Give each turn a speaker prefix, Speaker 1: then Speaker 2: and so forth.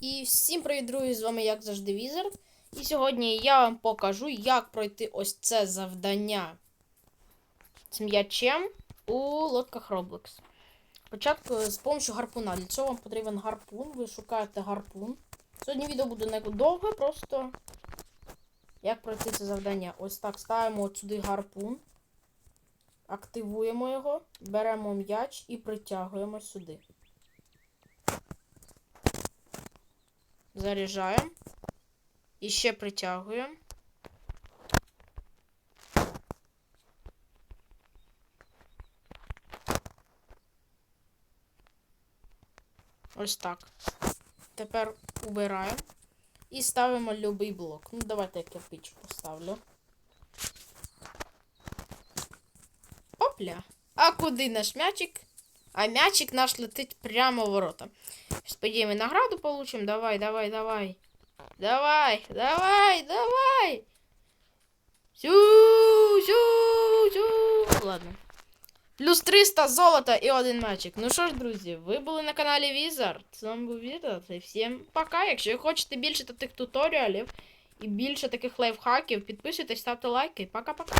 Speaker 1: І всім привіт, друзі! З вами як завжди Візер. І сьогодні я вам покажу, як пройти ось це завдання з м'ячем у лодках Roblox. Спочатку з допомогою гарпуна. Для цього вам потрібен гарпун. Ви шукаєте гарпун. Сьогодні відео буде не довге, просто як пройти це завдання. Ось так ставимо сюди гарпун. Активуємо його, беремо м'яч і притягуємо сюди. Заряджаємо. І ще притягуємо. Ось так. Тепер убираємо. І ставимо любий блок. Ну, давайте я кирпич поставлю. Опля. А куди наш м'ячик? А м'ячик наш летить прямо в ворота. Сподіваємо, награду получим. Давай, давай, давай. Давай, давай, давай. Сю, сю, сю. Ладно. Плюс 300 золота і один м'ячик. Ну що ж, друзі, ви були на каналі Візар. З вами був Візар. І всім пока. Якщо ви хочете більше таких туторіалів і більше таких лайфхаків, підписуйтесь, ставте лайки. Пока-пока.